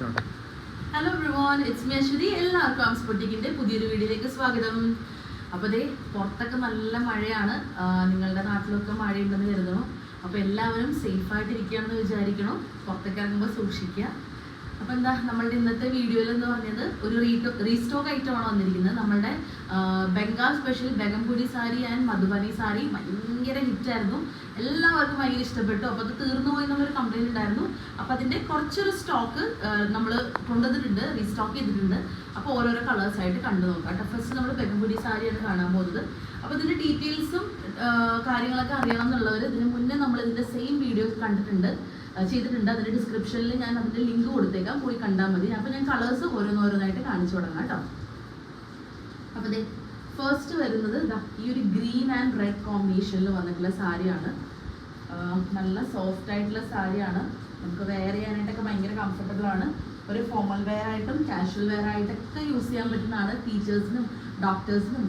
Hello everyone it's me Ashwathi എല്ലാവർക്കും ആംസ് പുതിയൊരു വീഡിയോയിലേക്ക് സ്വാഗതം. അപ്പോൾ ദേ പുറത്തൊക്കെ നല്ല മഴയാണ്. നിങ്ങളുടെ നാട്ടിലൊക്കെ മഴയുണ്ടെന്ന് കരുതണം. അപ്പോൾ എല്ലാവരും സേഫായിട്ടിരിക്കുകയാണെന്ന് വിചാരിക്കണം. പുറത്തൊക്കെ ഇറങ്ങുമ്പോൾ സൂക്ഷിക്കുക. അപ്പോൾ എന്താ നമ്മളുടെ ഇന്നത്തെ വീഡിയോയിൽ എന്ന് പറഞ്ഞത് ഒരു റീറ്റോ റീസ്റ്റോക്ക് ഐറ്റം ആണ് വന്നിരിക്കുന്നത്. നമ്മളുടെ ബംഗാൾ സ്പെഷ്യൽ ബെഗംപുരി സാരി ആൻഡ് മധുബനി സാരി ഭയങ്കര ഹിറ്റായിരുന്നു എല്ലാവർക്കും ഭയങ്കര ഇഷ്ടപ്പെട്ടു. അപ്പോൾ അത് തീർന്നു പോയി എന്നുള്ളൊരു കംപ്ലൈന്റ് ഉണ്ടായിരുന്നു. അപ്പോൾ അതിന്റെ കുറച്ചൊരു സ്റ്റോക്ക് നമ്മൾ കൊണ്ടുവന്നിട്ടുണ്ട് റീസ്റ്റോക്ക് ചെയ്തിട്ടുണ്ട്. അപ്പോൾ ഓരോരോ കളേഴ്സ് ആയിട്ട് കണ്ടു നോക്കാം കേട്ടോ. ഫസ്റ്റ് നമ്മൾ പെരുമ്പുടി സാരിയാണ് കാണാൻ പോകുന്നത്. അപ്പോൾ ഇതിന്റെ ഡീറ്റെയിൽസും കാര്യങ്ങളൊക്കെ അറിയണം എന്നുള്ളവർ ഇതിന് മുന്നേ നമ്മൾ ഇതിന്റെ സെയിം വീഡിയോ കണ്ടിട്ടുണ്ട് ചെയ്തിട്ടുണ്ട്. അതിന്റെ ഡിസ്ക്രിപ്ഷനിൽ ഞാൻ അതിന്റെ ലിങ്ക് കൊടുത്തേക്കാം. പോയി കണ്ടാൽ മതി. അപ്പോൾ ഞാൻ കളേഴ്സ് ഓരോന്നോരോന്നായിട്ട് കാണിച്ചു തുടങ്ങാം കേട്ടോ. അപ്പോൾ ഫസ്റ്റ് വരുന്നത് ഈ ഒരു ഗ്രീൻ ആൻഡ് റെഡ് കോമ്പിനേഷനിൽ വന്നിട്ടുള്ള സാരിയാണ്. നല്ല സോഫ്റ്റ് ആയിട്ടുള്ള സാരിയാണ്. നമുക്ക് വെയർ ചെയ്യാനായിട്ടൊക്കെ ഭയങ്കര കംഫർട്ടബിൾ ആണ്. ഒരു ഫോമൽ വെയർ ആയിട്ടും കാഷ്വൽ വെയർ ആയിട്ടൊക്കെ യൂസ് ചെയ്യാൻ പറ്റുന്നതാണ്. ടീച്ചേഴ്സിനും ഡോക്ടേഴ്സിനും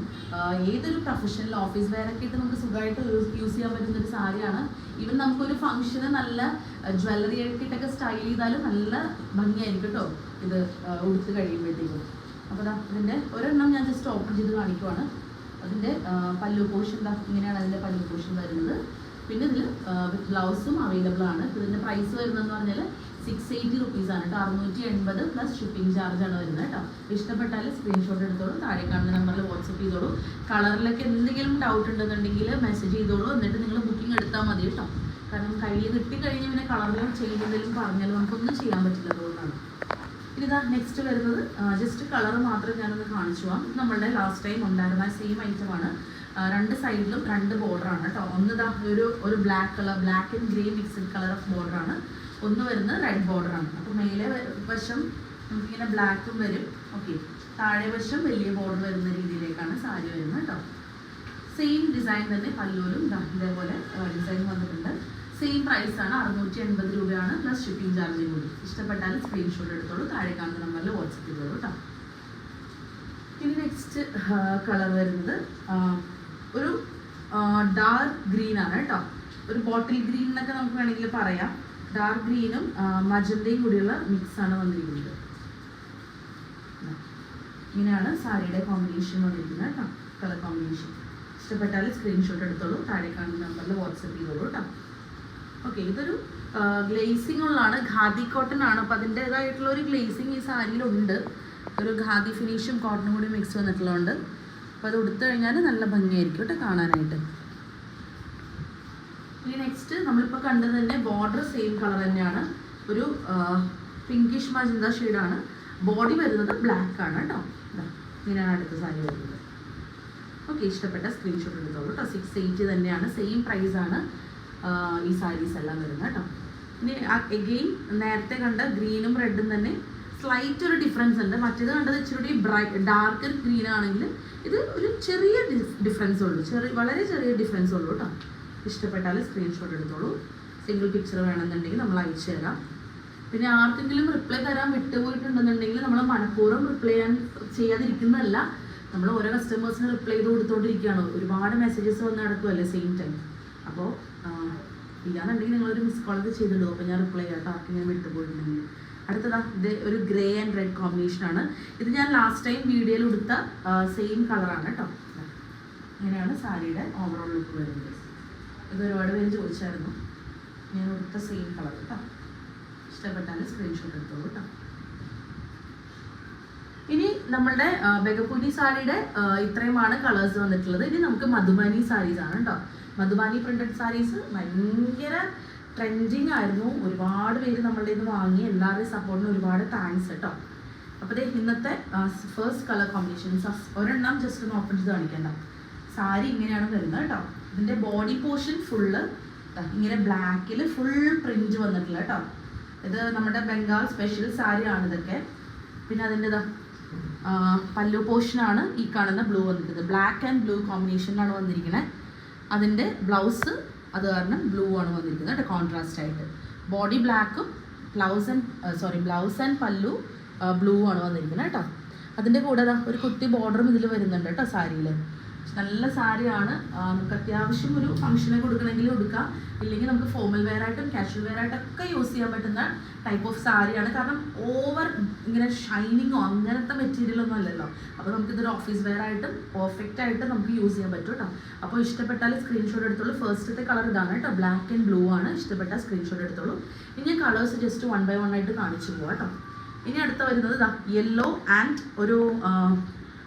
ഏതൊരു പ്രൊഫഷണൽ ഓഫീസ് വെയർ ഒക്കെ നമുക്ക് സുഖമായിട്ട് യൂസ് ചെയ്യാൻ പറ്റുന്ന ഒരു സാരിയാണ്. ഈവൻ നമുക്കൊരു ഫംഗ്ഷന് നല്ല ജ്വല്ലറി ആയിട്ടൊക്കെ സ്റ്റൈൽ ചെയ്താലും നല്ല ഭംഗിയായിരിക്കും കേട്ടോ. ഇത് ഉടുത്ത് കഴിയുമ്പോഴത്തേക്കും. അപ്പോൾ ഇതിന്റെ ഒരെണ്ണം ഞാൻ ജസ്റ്റ് ഓപ്പൺ ചെയ്ത് കാണിക്കുവാണ്. അതിന്റെ പല്ലു പോഷൻ ഇങ്ങനെയാണ് അതിന്റെ പല്ലു പോഷൻ വരുന്നത്. പിന്നെ ഇതിൽ ബ്ലൗസും അവൈലബിൾ ആണ്. ഇതിന്റെ പ്രൈസ് വരുന്നതെന്ന് പറഞ്ഞാൽ സിക്സ് എയ്റ്റി റുപ്പീസ് ആണ് കേട്ടോ. അറുന്നൂറ്റി എൺപത് പ്ലസ് ഷിപ്പിംഗ് ചാർജ് ആണ് വരുന്നത് കേട്ടോ. ഇഷ്ടപ്പെട്ടാൽ സ്ക്രീൻഷോട്ട് എടുത്തോളൂ താഴെ കാണുന്ന നമ്പറിൽ വാട്സപ്പ് ചെയ്തോളൂ. കളറിലൊക്കെ എന്തെങ്കിലും ഡൗട്ട് ഉണ്ടെന്നുണ്ടെങ്കിൽ മെസ്സേജ് ചെയ്തോളൂ. എന്നിട്ട് നിങ്ങൾ ബുക്കിംഗ് എടുത്താൽ മതി കേട്ടോ. കാരണം കയ്യിൽ കിട്ടിക്കഴിഞ്ഞ് പിന്നെ കളറിലും ചെയ്യുന്നതിലും പറഞ്ഞാലും നമുക്കൊന്നും ചെയ്യാൻ പറ്റില്ല അതുകൊണ്ടാണ് ഇതാ നെക്സ്റ്റ് വരുന്നത്. ജസ്റ്റ് കളർ മാത്രം ഞാനൊന്ന് കാണിച്ചു പോവാം നമ്മളുടെ ലാസ്റ്റ് ടൈം ഉണ്ടായിരുന്ന സെയിം ഐറ്റമാണ് രണ്ട് സൈഡിലും രണ്ട് ബോർഡറാണ് കേട്ടോ ഒന്ന് ഇതാ ഒരു ഒരു black colour black and grey mixed colour of ബോർഡറാണ് ഒന്ന് വരുന്നത് റെഡ് ബോർഡറാണ് അപ്പോൾ മേലെ വശം നമുക്കിങ്ങനെ ബ്ലാക്കും വരും. ഓക്കെ താഴെ വശം വലിയ ബോർഡർ വരുന്ന രീതിയിലേക്കാണ് സാരി വരുന്നത് കേട്ടോ സെയിം ഡിസൈൻ തന്നെ പല്ലൂരും ഇതേപോലെ ഡിസൈൻ വന്നിട്ടുണ്ട്. സെയിം പ്രൈസ് ആണ് അറുന്നൂറ്റി എൺപത് രൂപയാണ് പ്ലസ് ഷിപ്പിംഗ് ചാർജും കൂടി. ഇഷ്ടപ്പെട്ടാൽ സ്ക്രീൻഷോട്ട് എടുത്തോളൂ. താഴെ കാണുന്ന നമ്പറിൽ വാട്സപ്പ് ചെയ്തോളൂ കേട്ടോ ഇനി നെക്സ്റ്റ് കളർ വരുന്നത് ഒരു ഡാർക്ക് ഗ്രീൻ ആണ് കേട്ടോ ഒരു ബോട്ടിൽ ഗ്രീൻ എന്നൊക്കെ നമുക്ക് വേണമെങ്കിൽ പറയാം. ഡാർക്ക് ഗ്രീനും മജന്തയും കൂടിയുള്ള മിക്സ് ആണ് വന്നിരിക്കുന്നത്. ഇങ്ങനെയാണ് സാരിയുടെ കോമ്പിനേഷൻ വന്നിരിക്കുന്നത് കേട്ടോ കളർ കോമ്പിനേഷൻ ഇഷ്ടപ്പെട്ടാൽ സ്ക്രീൻഷോട്ട് എടുത്തോളൂ. താഴെ കാണുന്ന നമ്പറിൽ വാട്സപ്പ് ചെയ്തോളൂ കേട്ടോ ഓക്കെ ഇതൊരു ഗ്ലേസിംഗ് ഉള്ളതാണ് ഖാദി കോട്ടൺ ആണ്. അപ്പോൾ അതിന്റെതായിട്ടുള്ള ഒരു ഗ്ലേസിങ് ഈ സാരിയിലുണ്ട്. ഒരു ഖാദി ഫിനിഷും കോട്ടണും കൂടി മിക്സ് വന്നിട്ടുള്ളതുകൊണ്ട് അപ്പോൾ അത് ഉടുത്തു കഴിഞ്ഞാൽ നല്ല ഭംഗിയായിരിക്കും കേട്ടോ കാണാനായിട്ട്. ഇനി നെക്സ്റ്റ് നമ്മളിപ്പോൾ കണ്ടത് തന്നെ ബോർഡർ സെയിം കളർ തന്നെയാണ്. ഒരു പിങ്കിഷ് മജിന്ത ഷെയ്ഡാണ് ബോഡി വരുന്നത് ബ്ലാക്ക് ആണ് കേട്ടോ. ഇങ്ങനെയാണ് അടുത്ത സാരി വരുന്നത്. ഓക്കെ ഇഷ്ടപ്പെട്ട സ്ക്രീൻഷോട്ട് എടുത്തോളൂ കേട്ടോ. സിക്സ് എയ്റ്റ് തന്നെയാണ്. സെയിം പ്രൈസ് ആണ്. ഈ സാരീസ് എല്ലാം വരുന്നത് കേട്ടോ. ഇനി എഗെയിൻ നേരത്തെ കണ്ട ഗ്രീനും റെഡും തന്നെ സ്ലൈറ്റ് ഒരു ഡിഫറൻസ് ഉണ്ട്. മറ്റേത് കണ്ടത് ഇച്ചിരി ബ്രൈറ്റ് ഡാർക്കർ ഗ്രീൻ ആണെങ്കിൽ ഇത് ഒരു ചെറിയ ഡിഫറൻസ് ഉള്ളൂ. ചെറിയ വളരെ ചെറിയ ഡിഫറൻസ് ഉള്ളൂ കേട്ടോ. ഇഷ്ടപ്പെട്ടാൽ സ്ക്രീൻഷോട്ട് എടുത്തോളൂ. സിംഗിൾ പിക്ചർ വേണമെന്നുണ്ടെങ്കിൽ നമ്മൾ അയച്ചു തരാം. പിന്നെ ആർക്കെങ്കിലും റിപ്ലൈ തരാൻ വിട്ടുപോയിട്ടുണ്ടെന്നുണ്ടെങ്കിൽ നമ്മൾ മനഃപൂർവം റിപ്ലൈ ചെയ്യാൻ ചെയ്യാതിരിക്കുന്നതല്ല. നമ്മൾ ഓരോ കസ്റ്റമേഴ്സിന് റിപ്ലൈ ചെയ്ത് കൊടുത്തോണ്ടിരിക്കുകയാണ്. ഒരുപാട് മെസ്സേജസ് വന്ന് നടക്കുമല്ലേ സെയിം ടൈം അപ്പോൾ ഇല്ലാന്നുണ്ടെങ്കിൽ നിങ്ങളൊരു മിസ് കോൾ ഒക്കെ ചെയ്തിടും അപ്പോൾ ഞാൻ റിപ്ലൈ ചെയ്യാം. കേട്ടോ വിട്ടു വിട്ടുപോയിട്ടുണ്ടെങ്കിൽ അടുത്തതാ ഇത് ഒരു ഗ്രേ ആൻഡ് റെഡ് കോമ്പിനേഷൻ ആണ്. ഇത് ഞാൻ ലാസ്റ്റ് ടൈം വീഡിയോയിൽ കൊടുത്ത സെയിം കളറാണ് കേട്ടോ ഇങ്ങനെയാണ് സാരിയുടെ ഓവറോൾ ലുക്ക് വരുന്നത്. ഇത് ഒരുപാട് പേര് ചോദിച്ചായിരുന്നു. ഞാൻ കൊടുത്ത സെയിം കളർ കേട്ടോ ഇഷ്ടപ്പെട്ടാൽ സ്ക്രീൻഷോട്ട് എടുത്തോളൂ കേട്ടോ ഇനി നമ്മളുടെ ബെഗപ്പൂരി സാരിയുടെ ഇത്രയുമാണ് കളേഴ്സ് വന്നിട്ടുള്ളത്. ഇനി നമുക്ക് മധുബാനി സാരീസ് ആണ് കേട്ടോ മധുബാനി പ്രിന്റഡ് സാരീസ് ഭയങ്കര ട്രെൻഡിങ് ആയിരുന്നു. ഒരുപാട് പേര് നമ്മളുടെ നിന്ന് വാങ്ങി. എല്ലാവരുടെയും സപ്പോർട്ടിന് ഒരുപാട് താങ്ക്സ് കേട്ടോ അപ്പോൾ ദേ ഇന്നത്തെ ഫസ്റ്റ് കളർ കോമ്പിനേഷൻസ് ഒരെണ്ണം ജസ്റ്റ് ഒന്ന് ഓപ്പൺ ചെയ്ത് കാണിക്കണ്ട. സാരി ഇങ്ങനെയാണ് വരുന്നത് കേട്ടോ ഇതിന്റെ ബോഡി പോർഷൻ ഫുള്ള് ഇങ്ങനെ ബ്ലാക്കിൽ ഫുൾ പ്രിന്റ് വന്നിട്ടില്ല കേട്ടോ ഇത് നമ്മുടെ ബംഗാൾ സ്പെഷ്യൽ സാരി ഇതൊക്കെ. പിന്നെ അതിന്റെ ഇതാ പല്ലു പോർഷനാണ് ഈ കാണുന്ന ബ്ലൂ വന്നിരിക്കുന്നത്. ബ്ലാക്ക് ആൻഡ് ബ്ലൂ കോമ്പിനേഷനിലാണ് വന്നിരിക്കുന്നത് അതിന്റെ ബ്ലൗസ് അത് കാരണം ബ്ലൂ ആണ് വന്നിരിക്കുന്നത് കേട്ടോ കോൺട്രാസ്റ്റ് ആയിട്ട്. ബോഡി ബ്ലാക്കും blouse and sorry blouse and pallu blue ആണ് വന്നിരിക്കുന്നത് കേട്ടോ. അതിന്റെ കൂടെ ഒരു കുട്ടി ബോർഡറും ഇതിൽ വരുന്നുണ്ട് കേട്ടോ സാരിയിൽ നല്ല സാരിയാണ് നമുക്ക് അത്യാവശ്യം ഒരു ഫംഗ്ഷന് കൊടുക്കണമെങ്കിൽ കൊടുക്കാം. ഇല്ലെങ്കിൽ നമുക്ക് ഫോമൽ വെയർ ആയിട്ടും കാഷ്വൽ വെയർ ആയിട്ടൊക്കെ യൂസ് ചെയ്യാൻ പറ്റുന്ന ടൈപ്പ് ഓഫ് സാരിയാണ് കാരണം ഓവർ ഇങ്ങനെ ഷൈനിങ്ങോ അങ്ങനത്തെ മെറ്റീരിയലൊന്നും അല്ലല്ലോ. അപ്പോൾ നമുക്കിതൊരു ഓഫീസ് വെയർ ആയിട്ടും പെർഫെക്റ്റ് ആയിട്ട് നമുക്ക് യൂസ് ചെയ്യാൻ പറ്റും കേട്ടോ അപ്പോൾ ഇഷ്ടപ്പെട്ടാൽ സ്ക്രീൻഷോട്ട് എടുത്തോളൂ. ഫസ്റ്റത്തെ കളർ ഇതാണ് കേട്ടോ ബ്ലാക്ക് ആൻഡ് ബ്ലൂ ആണ്. ഇഷ്ടപ്പെട്ട സ്ക്രീൻഷോട്ട് എടുത്തോളൂ. ഇനി colours just one by one ആയിട്ട് കാണിച്ചു പോവാം കേട്ടോ ഇനി അടുത്ത വരുന്നത് യെല്ലോ ആൻഡ് ഒരു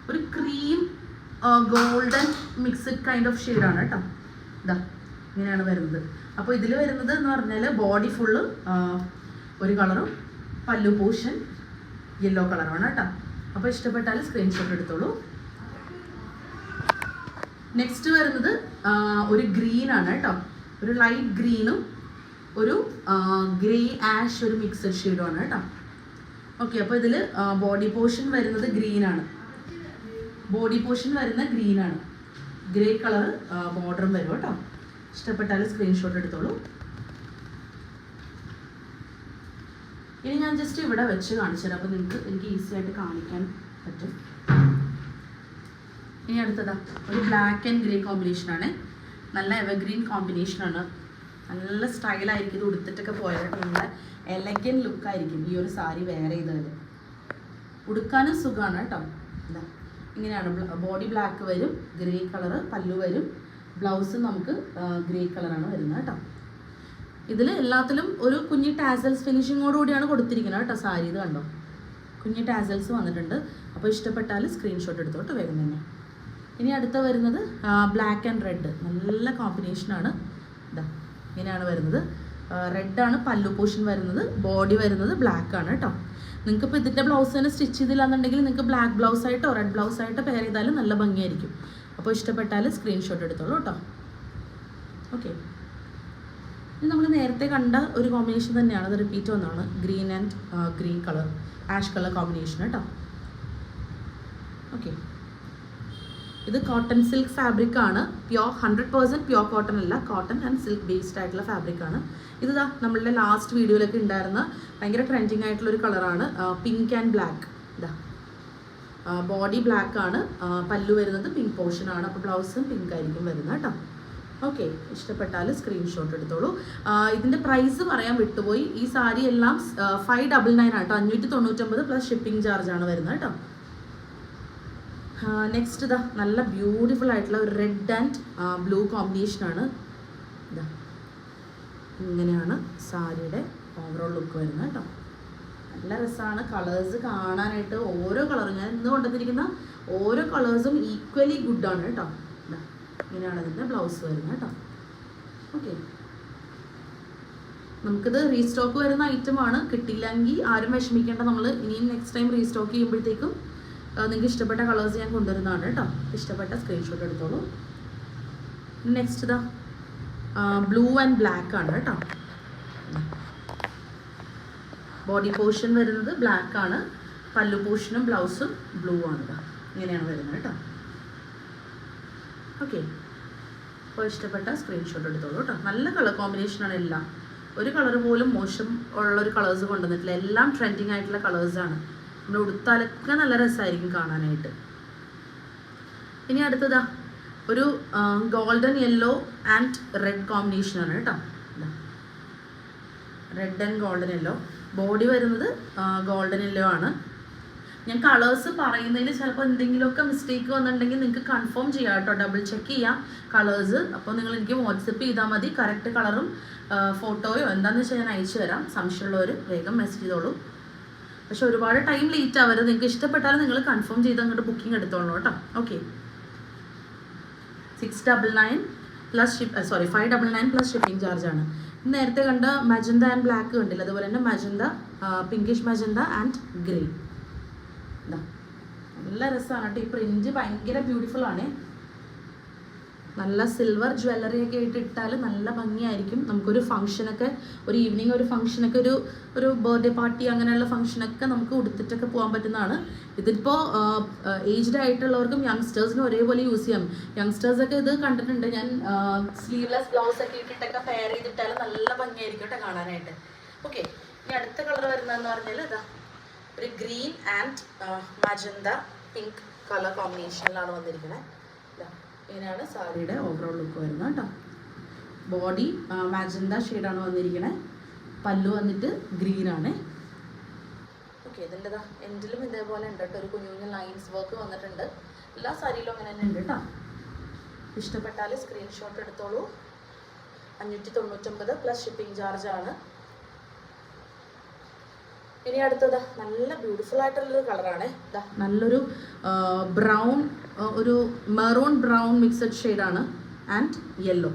ഒരു cream golden mixed kind of ആണ് കേട്ടോ ഇതാ ഇങ്ങനെയാണ് വരുന്നത്. അപ്പോൾ ഇതിൽ വരുന്നത് എന്ന് പറഞ്ഞാൽ ബോഡി ഫുള്ള് ഒരു കളറും പല്ലു പോഷൻ യെല്ലോ കളറാണ് കേട്ടോ അപ്പോൾ ഇഷ്ടപ്പെട്ടാൽ സ്ക്രീൻഷോട്ട് എടുത്തോളൂ. നെക്സ്റ്റ് വരുന്നത് ഒരു ഗ്രീനാണ് കേട്ടോ ഒരു ലൈറ്റ് ഗ്രീനും ഒരു ഗ്രേ ആഷ് ഒരു മിക്സഡ് ഷെയ്ഡുമാണ് കേട്ടോ ഓക്കെ അപ്പോൾ ഇതിൽ ബോഡി പോർഷൻ വരുന്നത് ഗ്രീനാണ് ബോഡി പോർഷൻ വരുന്ന ഗ്രീൻ ആണ്. ഗ്രേ കളർ ബോർഡറും വരും കേട്ടോ. ഇഷ്ടപ്പെട്ടാൽ സ്ക്രീൻഷോട്ട് എടുത്തോളൂ. ഇനി ഞാൻ ജസ്റ്റ് ഇവിടെ വെച്ച് കാണിച്ചു തരാം. അപ്പോൾ നിങ്ങൾക്ക് എനിക്ക് ഈസി ആയിട്ട് കാണിക്കാൻ പറ്റും. ഇനി അടുത്തതാ. ഒരു ബ്ലാക്ക് ആൻഡ് ഗ്രേ കോമ്പിനേഷൻ ആണ്. നല്ല എവർഗ്രീൻ കോമ്പിനേഷൻ ആണ്. നല്ല സ്റ്റൈലായിരിക്കും ഇത് ഉടുത്തിട്ടൊക്കെ പോയാൽ. നല്ല എലഗൻ ലുക്കായിരിക്കും ഈ ഒരു സാരി വേറെ ചെയ്താൽ ഉടുക്കാനും സുഖമാണ് കേട്ടോ. ഇതാ. ഇങ്ങനെയാണ് ബോഡി ബ്ലാക്ക് വരും ഗ്രേ കളറ് പല്ലു വരും. ബ്ലൗസ് നമുക്ക് ഗ്രേ കളറാണ് വരുന്നത് കേട്ടോ. ഇതിൽ എല്ലാത്തിലും ഒരു കുഞ്ഞി ടാസൽസ് ഫിനിഷിങ്ങോട് കൂടിയാണ് കൊടുത്തിരിക്കുന്നത് കേട്ടോ സാരി ഇത് കണ്ടോ? കുഞ്ഞി ടാസൽസ് വന്നിട്ടുണ്ട്. അപ്പോൾ ഇഷ്ടപ്പെട്ടാൽ സ്ക്രീൻഷോട്ട് എടുത്തോട്ട് വേഗം തന്നെ. ഇനി അടുത്ത വരുന്നത് ബ്ലാക്ക് ആൻഡ് റെഡ് നല്ല കോമ്പിനേഷനാണ് ഇതാ ഇങ്ങനെയാണ് വരുന്നത്. റെഡാണ് പല്ലു പോഷൻ വരുന്നത് ബോഡി വരുന്നത് ബ്ലാക്ക് ആണ് കേട്ടോ നിങ്ങൾക്ക് ഇപ്പോൾ ഇതിന്റെ ബ്ലൗസ് തന്നെ സ്റ്റിച്ച് ചെയ്തില്ലാന്നുണ്ടെങ്കിൽ നിങ്ങൾക്ക് ബ്ലാക്ക് ബ്ലൗസ് ആയിട്ടോ റെഡ് ബ്ലൗസ് ആയിട്ടോ പെയർ ചെയ്താലും നല്ല ഭംഗിയായിരിക്കും. അപ്പോൾ ഇഷ്ടപ്പെട്ടാൽ സ്ക്രീൻഷോട്ട് എടുത്തോളൂ കേട്ടോ ഓക്കെ ഇത് നമ്മൾ നേരത്തെ കണ്ട ഒരു കോമ്പിനേഷൻ തന്നെയാണ്. അത് റിപ്പീറ്റ് വന്നതാണ്. Green and green colour ash colour combination കേട്ടോ ഓക്കെ ഇത് കോട്ടൺ സിൽക്ക് ഫാബ്രിക് ആണ്. Pure hundred percent pure cotton അല്ല. കോട്ടൺ ആൻഡ് സിൽക്ക് ബേസ്ഡ് ആയിട്ടുള്ള ഫാബ്രിക് ആണ്. ഇത് നമ്മളുടെ ലാസ്റ്റ് വീഡിയോയിലൊക്കെ ഉണ്ടായിരുന്ന ഭയങ്കര ട്രെൻഡിങ് ആയിട്ടുള്ള ഒരു കളറാണ് പിങ്ക് ആൻഡ് ബ്ലാക്ക് ഇതാ ബോഡി ബ്ലാക്ക് ആണ്. പല്ലു വരുന്നത് പിങ്ക് പോർഷൻ ആണ്. അപ്പോൾ ബ്ലൗസും പിങ്ക് ആയിരിക്കും വരുന്നത് കേട്ടോ. ഓക്കെ ഇഷ്ടപ്പെട്ടാൽ സ്ക്രീൻഷോട്ട് എടുത്തോളൂ. ഇതിന്റെ പ്രൈസ് പറയാൻ വിട്ടുപോയി. ഈ സാരി എല്ലാം ഫൈവ് ഡബിൾ നയൻ ആട്ടോ അഞ്ഞൂറ്റി തൊണ്ണൂറ്റൊമ്പത് പ്ലസ് ഷിപ്പിംഗ് ചാർജ് ആണ് വരുന്നത് കേട്ടോ. നെക്സ്റ്റ് ഇതാ നല്ല ബ്യൂട്ടിഫുൾ ആയിട്ടുള്ള ഒരു റെഡ് ആൻഡ് ബ്ലൂ കോമ്പിനേഷനാണ് ഇതാ ഇങ്ങനെയാണ് സാരിയുടെ ഓവറോൾ ലുക്ക് വരുന്നത് കേട്ടോ. നല്ല രസമാണ് കളേഴ്സ് കാണാനായിട്ട് ഓരോ കളറും ഞാൻ ഇന്ന് കൊണ്ടുവന്നിരിക്കുന്ന ഓരോ കളേഴ്സും ഈക്വലി ഗുഡാണ് കേട്ടോ. ഇങ്ങനെയാണ് ഇതിന്റെ ബ്ലൗസ് വരുന്നത് കേട്ടോ. ഓക്കെ നമുക്കിത് റീസ്റ്റോക്ക് വരുന്ന ഐറ്റമാണ് കിട്ടില്ലെങ്കിൽ ആരും വിഷമിക്കേണ്ട. നമ്മൾ ഇനിയും നെക്സ്റ്റ് ടൈം റീസ്റ്റോക്ക് ചെയ്യുമ്പോഴത്തേക്കും നിങ്ങൾക്ക് ഇഷ്ടപ്പെട്ട കളേഴ്സ് ഞാൻ കൊണ്ടുവരുന്നതാണ് കേട്ടോ ഇഷ്ടപ്പെട്ട സ്ക്രീൻഷോട്ട് എടുത്തോളൂ. നെക്സ്റ്റ് ഇതാ ബ്ലൂ ആൻഡ് ബ്ലാക്ക് ആണ് കേട്ടോ ബോഡി പോർഷൻ വരുന്നത് ബ്ലാക്ക് ആണ്. പല്ലു പോർഷനും ബ്ലൗസും ബ്ലൂ ആണ് ഇതാ ഇങ്ങനെയാണ് വരുന്നത് കേട്ടോ ഓക്കെ അപ്പോൾ ഇഷ്ടപ്പെട്ട സ്ക്രീൻഷോട്ട് എടുത്തോളൂ കേട്ടോ നല്ല കളർ കോമ്പിനേഷനാണ് എല്ലാം. ഒരു കളർ പോലും മോശം ഉള്ളൊരു കളേഴ്സ് കൊണ്ടുവന്നിട്ടില്ല. എല്ലാം ട്രെൻഡിങ് ആയിട്ടുള്ള കളേഴ്സാണ് നമ്മൾ ഉടുത്താലൊക്കെ നല്ല രസമായിരിക്കും കാണാനായിട്ട്. ഇനി അടുത്തതാ ഒരു golden yellow and red combination ആണ് കേട്ടോ. Red and golden yellow body വരുന്നത് ഗോൾഡൻ യെല്ലോ ആണ്. ഞാൻ കളേഴ്സ് പറയുന്നതിൽ ചിലപ്പോൾ എന്തെങ്കിലുമൊക്കെ മിസ്റ്റേക്ക് വന്നിട്ടുണ്ടെങ്കിൽ നിങ്ങൾക്ക് കൺഫേം ചെയ്യാം കേട്ടോ. ഡബിൾ ചെക്ക് ചെയ്യാം കളേഴ്സ് അപ്പോൾ നിങ്ങൾ എനിക്ക് വാട്സപ്പ് ചെയ്താൽ മതി. കറക്റ്റ് കളറും ഫോട്ടോയോ എന്താണെന്ന് വെച്ചാൽ ഞാൻ അയച്ചു തരാം. സംശയമുള്ളവർ വേഗം മെസ്സേജ് ചെയ്തോളൂ. പക്ഷെ ഒരുപാട് ടൈം ലേറ്റ് ആവരുത്. നിങ്ങൾക്ക് ഇഷ്ടപ്പെട്ടാൽ നിങ്ങൾ കൺഫേം ചെയ്ത് അങ്ങോട്ട് ബുക്കിംഗ് എടുത്തോളൂ കേട്ടോ. Okay six double nine plus ship sorry five double nine plus shipping charge ആണ്. നേരത്തെ കണ്ട മജന്ത ആൻഡ് ബ്ലാക്ക് കണ്ടില്ല? അതുപോലെ തന്നെ magenta pinkish magenta and grey നല്ല രസമാണ് കേട്ടോ. ഈ പ്രിന്റ് ഭയങ്കര ബ്യൂട്ടിഫുൾ ആണ്. നല്ല സിൽവർ ജ്വല്ലറി ഒക്കെ ആയിട്ട് ഇട്ടാൽ നല്ല ഭംഗിയായിരിക്കും. നമുക്കൊരു ഫംഗ്ഷനൊക്കെ ഒരു ഈവനിങ് ഒരു ഫംഗ്ഷനൊക്കെ ഒരു ഒരു ബർത്ത്ഡേ പാർട്ടി അങ്ങനെയുള്ള ഫംഗ്ഷനൊക്കെ നമുക്ക് ഉടുത്തിട്ടൊക്കെ പോകാൻ പറ്റുന്നതാണ്. ഇതിപ്പോൾ ഏജ്ഡ് ആയിട്ടുള്ളവർക്കും യങ്സ്റ്റേഴ്സിനും ഒരേപോലെ യൂസ് ചെയ്യാം. യങ്സ്റ്റേഴ്സൊക്കെ ഇത് കണ്ടിട്ടുണ്ട്. ഞാൻ സ്ലീവ്ലെസ് ബ്ലൗസ് ഒക്കെ ഇട്ടിട്ടൊക്കെ പെയർ ചെയ്തിട്ടാൽ നല്ല ഭംഗിയായിരിക്കും കേട്ടോ കാണാനായിട്ട്. ഓക്കെ ഇനി അടുത്ത കളർ വരുന്നതെന്ന് പറഞ്ഞാൽ ഇതാ ഒരു green and magenta pink colour കോമ്പിനേഷനിലാണ് വന്നിരിക്കുന്നത്. ഇതാ ഇങ്ങനെയാണ് സാരിയുടെ ഓവറോൾ ലുക്ക് വരുന്നത് കേട്ടോ. ബോഡി മാജന്ത ഷെയ്ഡാണ് വന്നിരിക്കുന്നത് പല്ലു വന്നിട്ട് ഗ്രീൻ ആണ്. ഓക്കെ ഇതിന്റെ എൻഡിലും ഇതേപോലെ ഉണ്ട് കേട്ടോ. ഒരു കുഞ്ഞു കുഞ്ഞു ലൈൻസ് വർക്ക് വന്നിട്ടുണ്ട്. എല്ലാ സാരിയിലും അങ്ങനെ തന്നെ ഉണ്ട് കേട്ടോ. ഇഷ്ടപ്പെട്ടാൽ സ്ക്രീൻഷോട്ട് എടുത്തോളൂ. അഞ്ഞൂറ്റി തൊണ്ണൂറ്റൊമ്പത് പ്ലസ് ഷിപ്പിംഗ് ചാർജ് ആണ്. ഇനി അടുത്തത് നല്ല ബ്യൂട്ടിഫുൾ ആയിട്ടുള്ളൊരു കളറാണ് നല്ലൊരു ബ്രൗൺ ഒരു മെറൂൺ ബ്രൗൺ മിക്സഡ് ഷെയ്ഡാണ് ആൻഡ് യെല്ലോ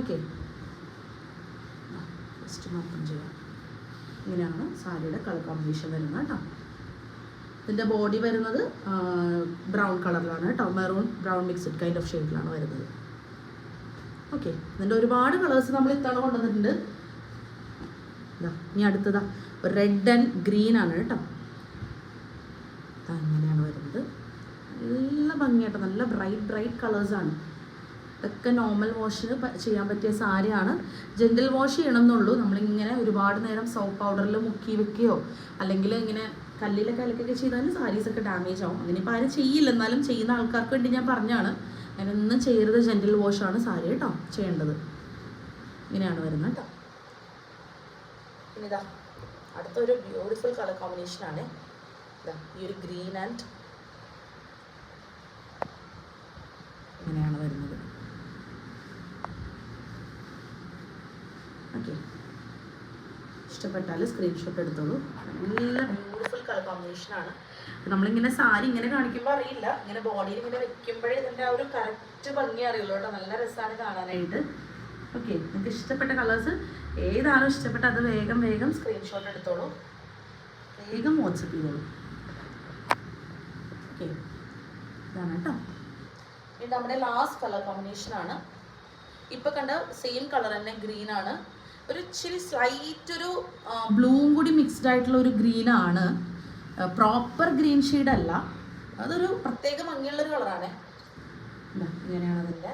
ഓക്കെ ഓപ്പൺ ചെയ്യാം. ഇങ്ങനെയാണ് സാരിയുടെ കളർ കോമ്പിനേഷൻ വരുന്നത് കേട്ടോ. ഇതിന്റെ ബോഡി വരുന്നത് ബ്രൗൺ കളറിലാണ് കേട്ടോ. Maroon brown mixed kind of ഷെയ്ഡിലാണ് വരുന്നത്. ഓക്കെ ഇതിന്റെ ഒരുപാട് കളേഴ്സ് നമ്മൾ ഇത്തവണ കൊണ്ടുവന്നിട്ടുണ്ട്. ഇനി അടുത്തതാ. റെഡ് ആൻഡ് ഗ്രീൻ ആണ് കേട്ടോ. അങ്ങനെയാണ് വരുന്നത്. നല്ല ഭംഗിയായിട്ട് നല്ല ബ്രൈറ്റ് ബ്രൈറ്റ് കളേഴ്സാണ് ഇതൊക്കെ നോർമൽ വാഷിന് ചെയ്യാൻ പറ്റിയ സാരിയാണ്. ജെന്റൽ വാഷ് ചെയ്യണം എന്നുള്ളൂ നമ്മളിങ്ങനെ ഒരുപാട് നേരം സോപ്പ് പൗഡറിൽ മുക്കി വെക്കുകയോ അല്ലെങ്കിൽ ഇങ്ങനെ കല്ലിലൊക്കെ അലക്കൊക്കെ ചെയ്താൽ സാരീസൊക്കെ ഡാമേജ് ആവും. അങ്ങനെ ഇപ്പോൾ ആരും ചെയ്യില്ല. എന്നാലും ചെയ്യുന്ന ആൾക്കാർക്ക് വേണ്ടി ഞാൻ പറഞ്ഞാണ്. അങ്ങനെയൊന്നും ചെയ്യരുത്. ജെന്റൽ വാഷാണ് സാരി കേട്ടോ ചെയ്യേണ്ടത്. ഇങ്ങനെയാണ് വരുന്നത് കേട്ടോ. പിന്നെ ഇതാ. അടുത്തൊരു ബ്യൂട്ടിഫുൾ കളർ കോമ്പിനേഷൻ ആണ്. ഇതാ ഈ ഒരു ഗ്രീൻ ആൻഡ് ഇങ്ങനെയാണ് വരുന്നത്. ഓക്കെ ഇഷ്ടപ്പെട്ടാൽ സ്ക്രീൻഷോട്ട് എടുത്തോളൂ. നല്ല ബ്യൂട്ടിഫുൾ കളർ കോമ്പിനേഷൻ ആണ്. നമ്മളിങ്ങനെ സാരി ഇങ്ങനെ കാണിക്കുമ്പോൾ അറിയില്ല. ഇങ്ങനെ ബോഡിയിൽ ഇങ്ങനെ വെക്കുമ്പോഴേ ഇതിന്റെ ആ ഒരു കറക്റ്റ് ഭംഗി അറിയുള്ളൂ കേട്ടോ. നല്ല രസമാണ് കാണാനായിട്ട്. ഓക്കെ നിങ്ങൾക്ക് ഇഷ്ടപ്പെട്ട കളേഴ്സ് ഏതാണോ ഇഷ്ടപ്പെട്ട അത് വേഗം വേഗം സ്ക്രീൻഷോട്ട് എടുത്തോളൂ. വേഗം വാട്സപ്പ് ചെയ്തോളൂ. ഓക്കെ ഇതാണ് കേട്ടോ ഇത് നമ്മുടെ ലാസ്റ്റ് കളർ കോമ്പിനേഷൻ ആണ്. ഇപ്പൊ കണ്ട സെയിം കളർ തന്നെ ഗ്രീൻ ആണ്. ഒരു ഇച്ചിരി സ്ലൈറ്റ് ഒരു ബ്ലൂവും കൂടി മിക്സ്ഡ് ആയിട്ടുള്ള ഒരു ഗ്രീൻ ആണ്. പ്രോപ്പർ ഗ്രീൻ ഷെയ്ഡ് അല്ല. അതൊരു പ്രത്യേക ഭംഗിയുള്ള ഒരു കളറാണ് ഇങ്ങനെയാണ് അതിന്റെ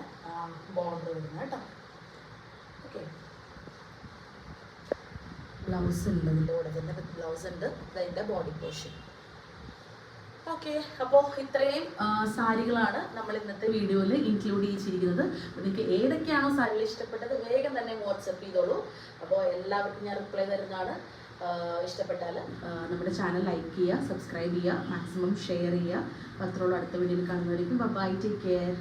ബോർഡർ വരുന്നത് കേട്ടോ ഓക്കെ ബ്ലൗസ് ഉണ്ട് ഇതിന്റെ കൂടെ. തന്നെ ബ്ലൗസ് ഉണ്ട്. ഇതിന്റെ ബോഡി പോർഷൻ ഓക്കെ അപ്പോൾ ഇത്രയും സാരികളാണ് നമ്മൾ ഇന്നത്തെ വീഡിയോയിൽ ഇൻക്ലൂഡ് ചെയ്തിരിക്കുന്നത്. നിങ്ങൾക്ക് ഏതൊക്കെയാണോ സാരികൾ ഇഷ്ടപ്പെട്ടത് വേഗം തന്നെ വാട്സപ്പ് ചെയ്തോളൂ. അപ്പോൾ എല്ലാവർക്കും ഞാൻ റിപ്ലൈ തരുന്നതാണ്. ഇഷ്ടപ്പെട്ടാൽ നമ്മുടെ ചാനൽ ലൈക്ക് ചെയ്യുക സബ്സ്ക്രൈബ് ചെയ്യുക മാക്സിമം ഷെയർ ചെയ്യുക. പത്രമുള്ള അടുത്ത വീഡിയോയിൽ കാണുന്നവരേക്കും. Bye take care